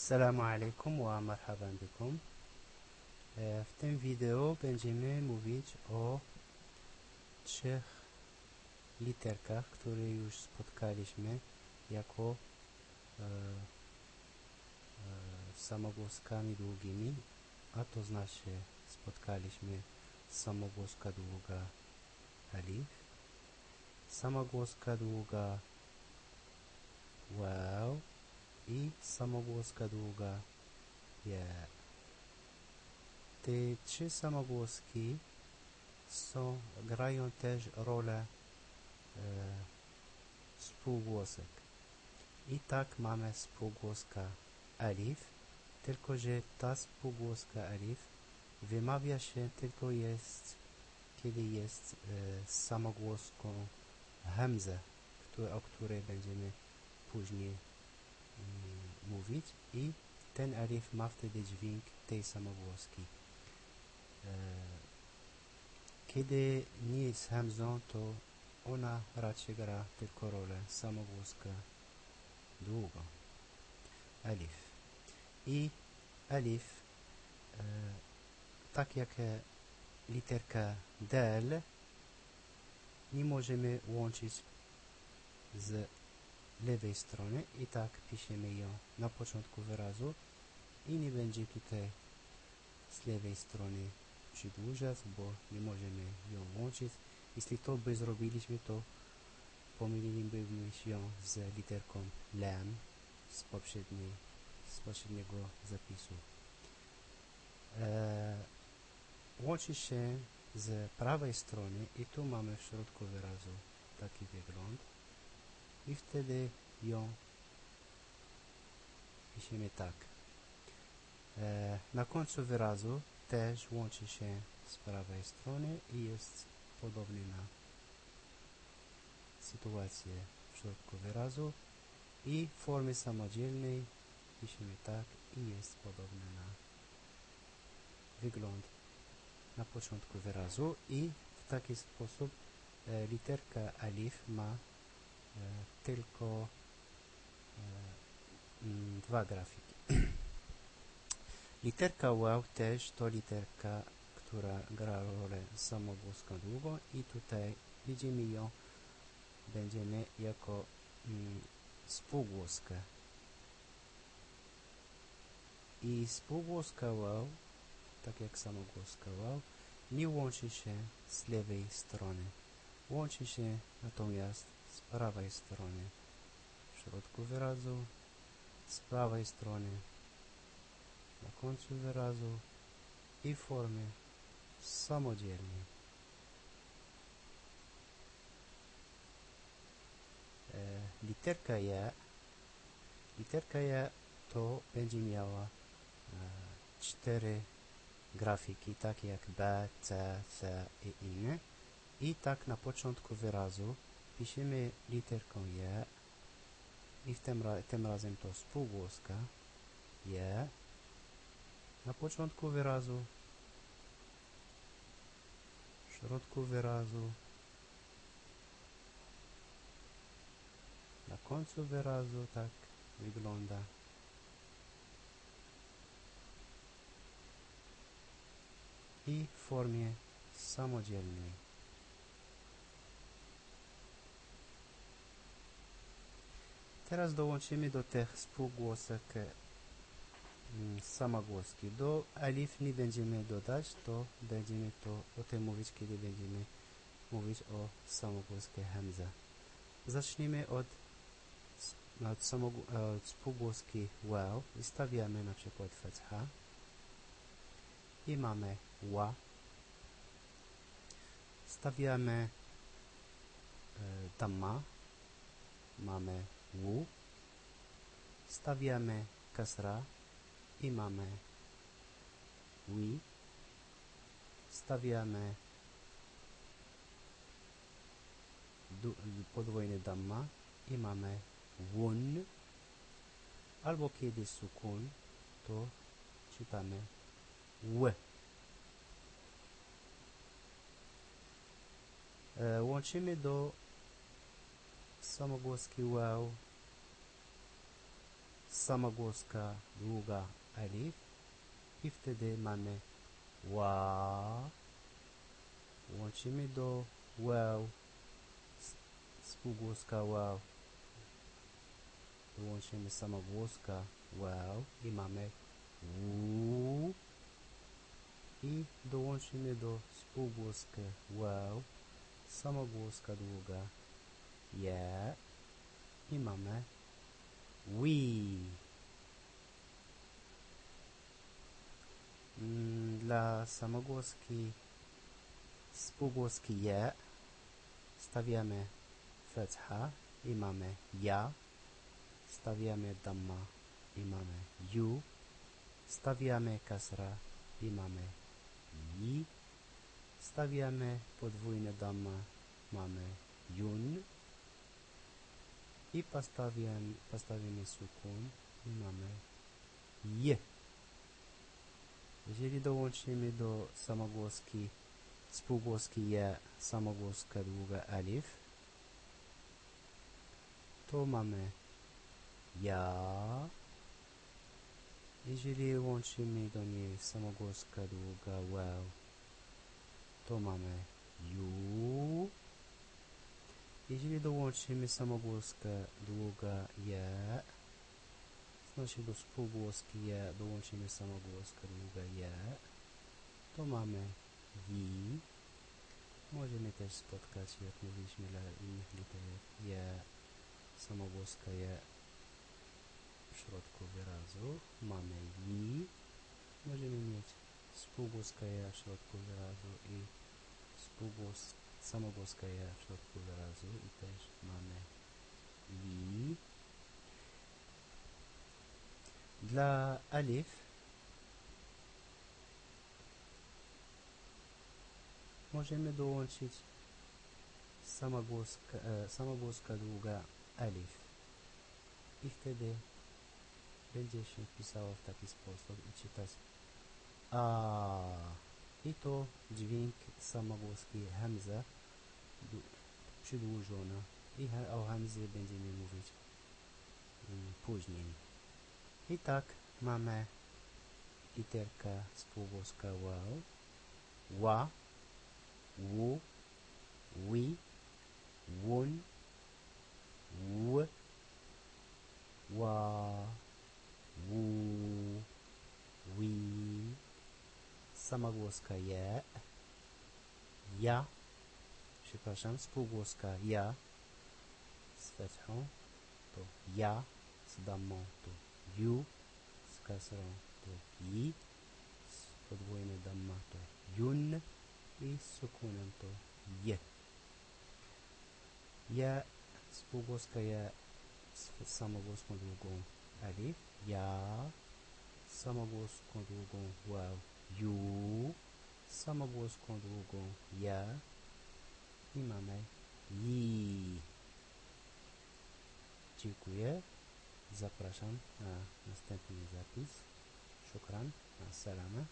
Assalamu alaikum wa marhaban bikum. E, W tym wideo będziemy mówić o trzech literkach, które już spotkaliśmy jako e, e, samogłoskami długimi, a to znaczy spotkaliśmy samogłoska długa alif, samogłoska długa wow i samogłoska długa je. Te trzy samogłoski są, grają też rolę e, spółgłosek. I tak mamy spółgłoska alif, tylko że ta spółgłoska alif wymawia się tylko jest, kiedy jest e, samogłoską hamza, które, o której będziemy później mówić i ten alif ma wtedy dźwięk tej samogłoski. E, kiedy nie jest hamzą, to ona raczej gra tylko rolę samogłoska długo. Alif. I alif, e, tak jak e, literka del, nie możemy łączyć z lewej strony i tak piszemy ją na początku wyrazu i nie będzie tutaj z lewej strony przedłużać, bo nie możemy ją łączyć. Jeśli to by zrobiliśmy, to pomylilibyśmy się z literką lam z, poprzedniej, z poprzedniego zapisu. E, łączy się z prawej strony i tu mamy w środku wyrazu taki wygląd i wtedy ją piszemy tak. E, na końcu wyrazu też łączy się z prawej strony i jest podobny na sytuację w środku wyrazu i w formie samodzielnej piszemy tak i jest podobny na wygląd na początku wyrazu i w taki sposób e, literka alif ma tylko e, mm, dwa grafiki. literka wow też to literka, która gra rolę samogłoską długo i tutaj widzimy ją, będziemy jako mm, spółgłoska. I spółgłoska wow, tak jak samogłoska wow, nie łączy się z lewej strony. Łączy się natomiast z prawej strony. W środku wyrazu, z prawej strony, na końcu wyrazu i formie samodzielnej. E, literka ja, literka ja to będzie miała e, cztery grafiki, takie jak B, C, C i inne. I tak na początku wyrazu piszemy literką je i w tym, tym razem to spółgłoska je na początku wyrazu w środku wyrazu na końcu wyrazu tak wygląda. I w formie samodzielnej Teraz dołączymy do tych spółgłosek mm, samogłoski. Do alif nie będziemy dodać, to będziemy to o tym mówić, kiedy będziemy mówić o samogłoskie hamza. Zacznijmy od, od, od spółgłoski wow i stawiamy na przykład fatha i mamy wa. Stawiamy e, mamy w, stawiamy kasra i mamy wi, stawiamy podwójny damma i mamy wun, albo kiedy sukun, to czytamy w. E, łączymy do samogłoski wow samogłoska długa alif i wtedy mamy ła. Łączymy do. S- Spółgłoska wow. Łączymy samogłoska wow i mamy u. I dołączymy do spółgłoskę wow. Samogłoska długa je. I mamy we. Mm, Dla samogłoski spółgłoski je stawiamy fetha i mamy ja. Stawiamy damma i mamy ju. Stawiamy kasra i mamy i. Stawiamy podwójne damma, mamy jun. I postawimy, postawimy sukun i mamy je. Jeżeli dołączymy do samogłoski spółgłoski je samogłoska długa alif, to mamy ja. Jeżeli łączymy do niej samogłoska długa wow, to mamy ju. Jeżeli dołączymy samogłoskę długa je, znaczy do spółgłoski je dołączymy samogłoskę długa je, to mamy wi. Możemy też spotkać, jak mówiliśmy dla innych liter, je, samogłoska je w środku wyrazu. Mamy i. Możemy mieć spółgłoska je w środku wyrazu i spółgłos, samogłoska je w środku wyrazu i też mamy i. Dla alif możemy dołączyć samogłoska, e, długa alif i wtedy będzie się pisało w taki sposób i czytać a i to dźwięk samogłoski hamza przedłużona i o hamzie będziemy mówić mm, później. I tak mamy literka spółgłoska wow ła wu wi wun w ła wu samogłoska je ja przepraszam spółgłoska ja z fethą to ja z damą to ju z kasrą to i z podwójne damma to jun i z sukunem to je. Ja spółgłoska je z samogłoską długą alif ja samogłoską długą wow ju samogłoską długą ja i mamy i dziękuję. Zapraszam na następny zapis. Szukran, salama